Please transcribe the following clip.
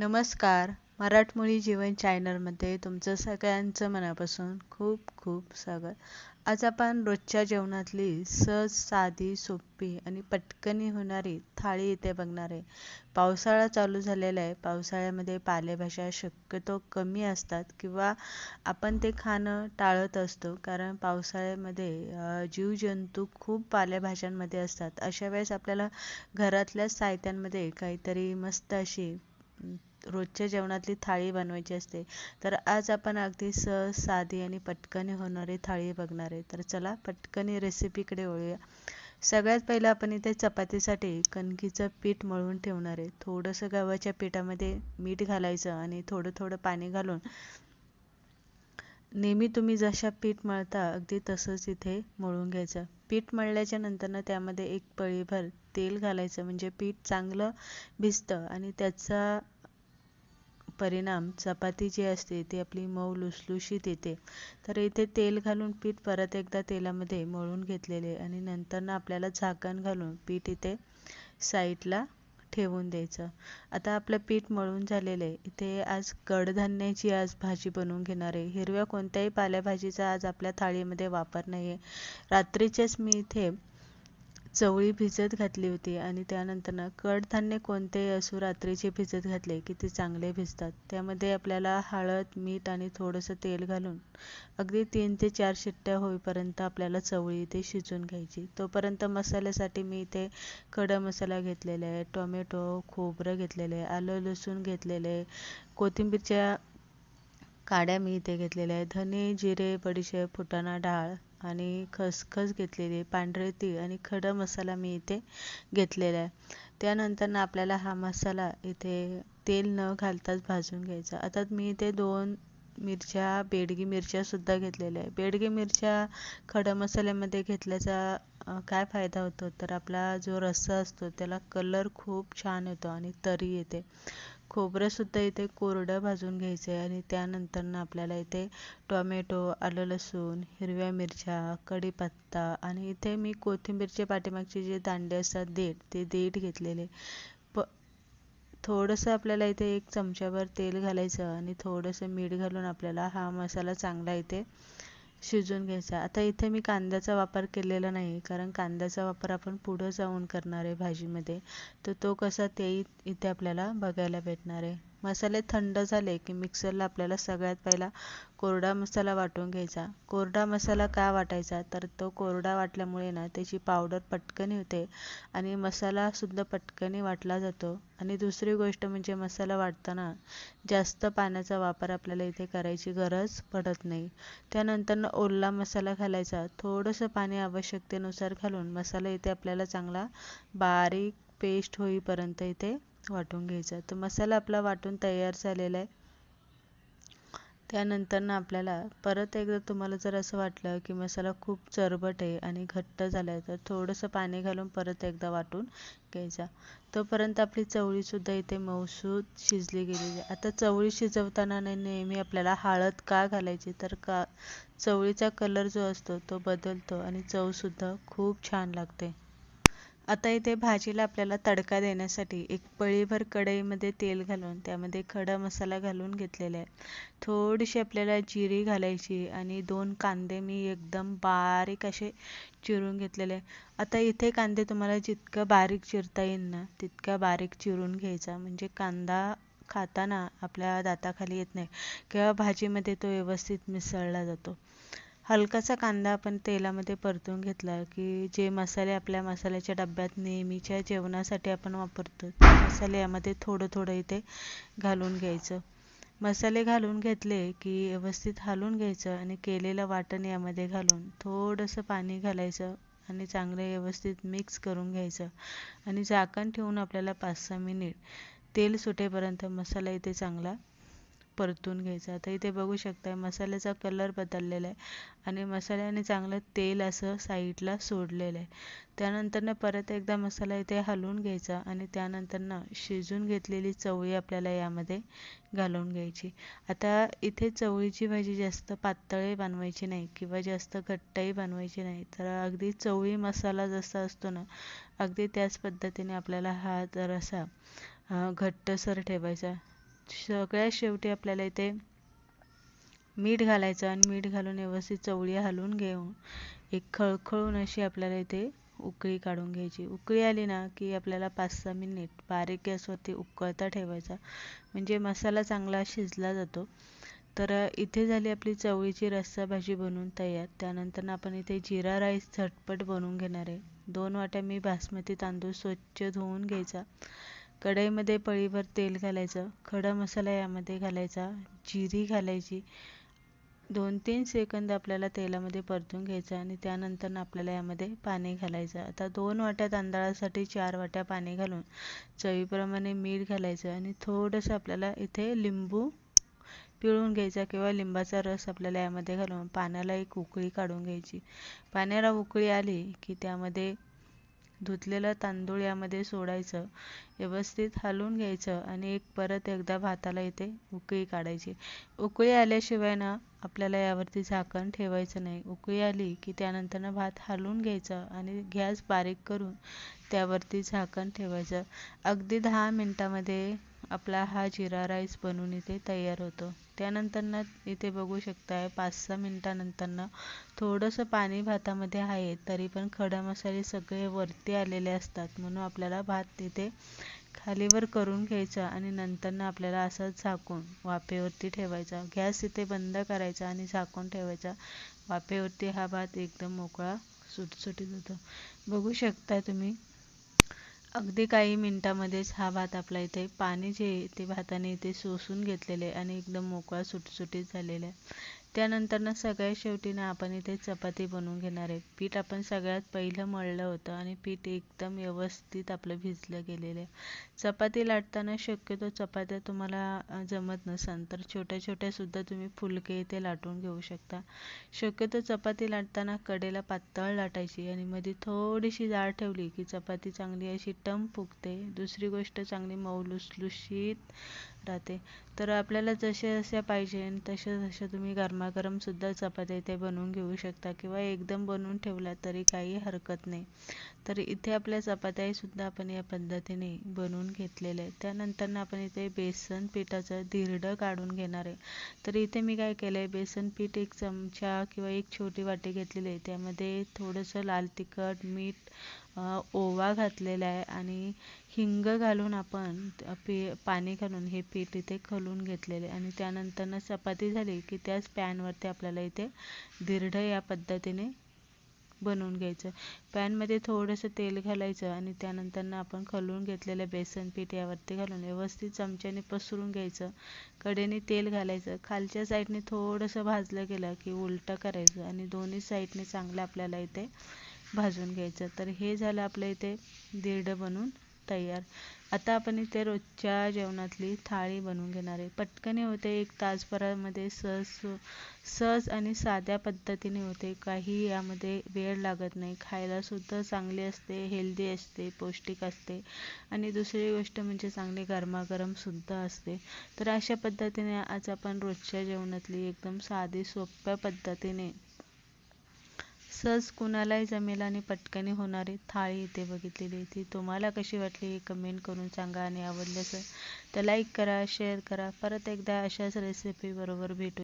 नमस्कार. मराठमोळी जीवन चॅनलमध्ये तुमचं सगळ्यांचं मनापासून खूप खूप स्वागत. आज आपण रोजच्या जेवणातली सहज साधी सोपी आणि पटकनी होणारी थाळी इथे बघणार आहे. पावसाळा चालू झालेला आहे. पावसाळ्यामध्ये पालेभाज्या शक्यतो कमी असतात किंवा आपण ते खाणं टाळत असतो कारण पावसाळ्यामध्ये जीवजंतू खूप पालेभाज्यांमध्ये असतात. अशा वेळेस आपल्याला घरातल्याच साहित्यांमध्ये काहीतरी मस्त अशी रोजच्या जेवणातली थाळी बनवायची असते. तर आज आपण अगदी सहज साधी आणि पटकनी होणारी थाळी बघणार आहे. तर चला पटकनी रेसिपीकडे वळूया. सगळ्यात पहिलं आपण इथे चपातीसाठी कणकीचं पीठ मळून ठेवणार आहे. थोडंसं गव्हाच्या पिठामध्ये मीठ घालायचं आणि थोडं थोडं पाणी घालून नेहमी तुम्ही जशा पीठ मळता अगदी तसंच इथे मळून घ्यायचं. पीठ मळल्याच्या नंतरनं त्यामध्ये एक पळीभर तेल घालायचं म्हणजे पीठ चांगलं भिजतं आणि त्याचा परिणाम चपाती जी असते ती आपली मऊ लुसलुशीत येते. तर इथे तेल घालून पीठ परत एकदा तेलामध्ये मळून घेतलेले आणि नंतरनं आपल्याला झाकण घालून पीठ इथे साईडला ठेवून द्यायचं. आता आपलं पीठ मळून झालेलं आहे. इथे आज कडधान्याची आज भाजी बनवून घेणार आहे. हिरव्या कोणत्याही पालेभाजीचा आज आपल्या थाळीमध्ये वापर नाही आहे रात्रीचेच मी इथे चवळी भिजत घातली होती आणि त्यानंतर कडधान्य कोणतेही असो रात्रीचे भिजत घातले की ते चांगले भिजतात. त्यामध्ये आपल्याला हळद मीठ आणि थोडंसं तेल घालून अगदी तीन ते चार शिट्ट्या होईपर्यंत आपल्याला चवळी इथे शिजून घ्यायची. तोपर्यंत मसाल्यासाठी मी इथे कडा मसाला घेतलेला आहे टोमॅटो खोबरं घेतलेलं आहे आलं लसूण घेतलेलं आहे कोथिंबीरच्या काड्या मी इथे घेतलेल्या आहे धने जिरे बडीशेप फुटाणा डाळ आणि खसखस घेतलेली पांढरे तीळ आणि खडा मसाला मी इथे घेतलेला आहे. त्यानंतर आपल्याला हा मसाला इथे तेल न घालताच भाजून घ्यायचा. आता मी इथे दोन मिरच्या बेडगी मिरच्यासुद्धा घेतलेल्या आहे बेडगी मिरच्या खडा मसाल्यामध्ये घेतल्याचा काय फायदा होतो? तर आपला जो रस्सा असतो त्याला कलर खूप छान येतो आणि तरी येते. खोबरंसुद्धा इथे कोरडं भाजून घ्यायचं आहे आणि त्यानंतरनं आपल्याला इथे टोमॅटो आलं लसूण हिरव्या मिरच्या कढीपत्ता आणि इथे मी कोथिंबीरचे पाठीमागचे जे दांडे असतात देठ ते देठ घेतलेले. प थोडंसं आपल्याला इथे एक चमच्याभर तेल घालायचं आणि थोडंसं मीठ घालून आपल्याला हा मसाला चांगला इथे शिजवून घ्यायचा. आता इथे मी कांद्याचा वापर केलेला नाही कारण कांद्याचा वापर आपण पुढं जाऊन करणार आहे भाजीमध्ये. तर तो कसा तेही इथे आपल्याला बघायला भेटणार आहे. मसाले थंड झाले की मिक्सरला आपल्याला सगळ्यात पहिला कोरडा मसाला वाटून घ्यायचा. कोरडा मसाला का वाटायचा? तर तो कोरडा वाटल्यामुळे ना त्याची पावडर पटकन होते आणि मसालासुद्धा पटकन वाटला जातो. आणि दुसरी गोष्ट म्हणजे मसाला वाटताना जास्त पाण्याचा वापर आपल्याला इथे करायची गरज पडत नाही. त्यानंतर ओला मसाला घालायचा. थोडंसं पाणी आवश्यकतेनुसार घालून मसाला इथे आपल्याला चांगला बारीक पेस्ट होईपर्यंत इथे वाटून घ्यायचा. तर मसाला आपला वाटून तयार झालेला आहे. त्यानंतर आपल्याला परत एकदा तुम्हाला जर असं वाटलं की मसाला खूप चरबट आहे आणि घट्ट झाला आहे तर थोडंसं पाणी घालून परत एकदा वाटून घ्यायचा. तोपर्यंत आपली चवळीसुद्धा इथे मऊसूद शिजली गेलेली आहे. आता चवळी शिजवताना नाही नेहमी आपल्याला हळद का घालायची? तर का चवळीचा कलर जो असतो तो बदलतो आणि चवसुद्धा खूप छान लागते. आता इथे भाजीला आपल्याला तडका देण्यासाठी एक पळीभर कढईमध्ये तेल घालून त्यामध्ये खडा मसाला घालून घेतलेला आहे. थोडीशी आपल्याला जिरी घालायची आणि दोन कांदे मी एकदम बारीक असे चिरून घेतलेले आता इथे कांदे तुम्हाला जितकं बारीक चिरता येईल ना तितका बारीक चिरून घ्यायचा. म्हणजे कांदा खाताना आपल्या दाताखाली येत नाही. किंवा भाजीमध्ये तो व्यवस्थित मिसळला जातो. हलकासा कांदा आपण तेलामध्ये परतून घेतला की जे मसाले आपल्या मसाल्याच्या डब्यात नेहमीच्या जेवणासाठी आपण वापरतो ते मसाले यामध्ये थोडं थोडं इथे घालून घ्यायचं. मसाले घालून घेतले की व्यवस्थित हलवून घ्यायचं आणि केलेलं वाटण यामध्ये घालून थोडंसं पाणी घालायचं आणि चांगलं व्यवस्थित मिक्स करून घ्यायचं आणि झाकण ठेवून आपल्याला पाच सहा मिनिट तेल सुटेपर्यंत मसाला इथे चांगला परतून घ्यायचा. आता इथे बघू शकताय मसाल्याचा कलर बदललेला आहे आणि मसाल्याने चांगलं तेल असं साईडला सोडलेलं आहे. त्यानंतरनं परत एकदा मसाला इथे हलवून घ्यायचा आणि त्यानंतरनं शिजून घेतलेली चवळी आपल्याला यामध्ये घालून घ्यायची. आता इथे चवळीची भाजी जास्त पातळही बनवायची नाही किंवा जास्त घट्टही बनवायची नाही. तर अगदी चवळी मसाला जसा असतो ना अगदी त्याच पद्धतीने आपल्याला हा जरासा घट्टसर ठेवायचा. सगळ्यात शेवटी आपल्याला इथे मीठ घालायचं आणि मीठ घालून व्यवस्थित चवळी हलवून घेऊन एक खळखळून अशी आपल्याला इथे उकळी काढून घ्यायची. उकळी आली ना की आपल्याला पाच सहा मिनिट बारीक गॅसवरती उकळता ठेवायचा. म्हणजे मसाला चांगला शिजला जातो. तर इथे झाली आपली चवळीची रस्सा भाजी बनवून तयार. त्यानंतर आपण इथे जिरा राईस झटपट बनवून घेणार आहे. दोन वाट्या मी बासमती तांदूळ स्वच्छ धुवून घ्यायचा. कढईमध्ये पळीभर तेल घालायचं खडा मसाला यामध्ये घालायचा जिरी घालायची. दोन तीन सेकंद आपल्याला तेलामध्ये परतून घ्यायचं आणि त्यानंतर आपल्याला यामध्ये पाणी घालायचं. आता दोन वाट्या तांदळासाठी चार वाट्या पाणी घालून चवीप्रमाणे मीठ घालायचं आणि थोडंसं आपल्याला इथे लिंबू पिळून घ्यायचा किंवा लिंबाचा रस आपल्याला यामध्ये घालून पाण्याला एक उकळी काढून घ्यायची. पाण्याला उकळी आली की त्यामध्ये धुतलेलं तांदूळ यामध्ये सोडायचं. व्यवस्थित हलवून घ्यायचं आणि एक परत एकदा भाताला इथे उकळी काढायची. उकळी आल्याशिवाय ना आपल्याला यावरती झाकण ठेवायचं नाही. उकळी आली की त्यानंतर भात हलवून घ्यायचं आणि गॅस बारीक करून त्यावरती झाकण ठेवायचं. अगदी दहा मिनटामध्ये आपला हा जिरा राईस बनवून इथे तयार होतो. त्यानंतर इथे बघू शकताय पाच सहा मिनटानंतरनं थोडंसं पाणी भातामध्ये आहे तरी पण खडा मसाले सगळे वरती आलेले असतात. म्हणून आपल्याला भात तिथे खालीवर करून घ्यायचा आणि नंतर आपल्याला असं झाकून वाफेवरती ठेवायचा. गॅस इथे बंद करायचा आणि झाकून ठेवायचा. वाफेवरती हा भात एकदम मोकळा सुटसुटीत होतो. बघू शकता तुम्ही अगदी काही मिनटामध्येच हा भात आपला इथे पाणी जे ते भाताने इथे शोषून घेतलेले आणि एकदम मोकळा सुटसुटीत झालेला आहे. त्यानंतर ना सगळ्यात शेवटी ना आपण इथे चपाती बनवून घेणार आहे. पीठ आपण सगळ्यात पहिलं मळलं होतं आणि पीठ एकदम व्यवस्थित आपलं भिजलं गेलेलं आहे. चपाती लाटताना शक्यतो चपात्या तुम्हाला जमत नसेल तर छोट्या छोट्यासुद्धा तुम्ही फुलके इथे लाटून घेऊ शकता. शक्यतो चपाती लाटताना कडेला पातळ लाटायची आणि मध्ये थोडीशी जाळ ठेवली की चपाती चांगली अशी टम फुगते. दुसरी गोष्ट चांगली मऊ लुसलुशीत राहते. तर आपल्याला जसे जसे पाहिजे तसे जसे तुम्ही गरमागरम सुद्धा चपात्या इथे बनवून घेऊ शकता किंवा एकदम बनवून ठेवला तरी काही हरकत नाही. तर इथे आपल्या चपात्यासुद्धा आपण या पद्धतीने बनवून घेतलेल्या आहे त्यानंतर आपण इथे बेसन पिठाचं धिरडं काढून घेणार आहे. तर इथे मी काय केलं आहे बेसन पीठ एक चमचा किंवा एक छोटी वाटी घेतलेली आहे. त्यामध्ये थोडंसं लाल तिखट मीठ ओवा घातलेला आहे आणि हिंग घालून आपण पी पाणी घालून हे पीठ इथे खलून घेतलेले आणि त्यानंतर चपाती झाली की त्याच पॅनवरती आपल्याला इथे धिरडं या पद्धतीने बनवून घ्यायचं. पॅनमध्ये थोडंसं तेल घालायचं आणि त्यानंतर आपण खलून घेतलेलं बेसन पीठ यावरती घालून व्यवस्थित चमच्याने पसरून घ्यायचं. कडेने तेल घालायचं. खालच्या साईडने थोडंसं भाजलं गेलं की उलटं करायचं आणि दोन्ही साईडने चांगलं आपल्याला इथे भाजून घ्यायचं. तर हे झालं आपलं इथे धिरडं बनवून तयार. आता आपण इथे रोजच्या जेवणातली थाळी बनवून घेणार आहे. पटकन होते एक तासभरामध्ये सहज सहज आणि साध्या पद्धतीने होते. काही यामध्ये वेळ लागत नाही. खायला सुद्धा चांगली असते हेल्दी असते पौष्टिक असते. आणि दुसरी गोष्ट म्हणजे चांगली गरमागरम सुद्धा असते. तर अशा पद्धतीने आज आपण रोजच्या जेवणातली एकदम साधी सोप्या पद्धतीने सहज कुणालाही जमेल आणि पटकनी होणारी थाळी इथे बघितलेली ती तुम्हाला कशी वाटली कमेंट करून सांगा आणि आवडल्यास तर लाईक करा शेअर करा. परत एकदा अशाच रेसिपी बरोबर भेटू.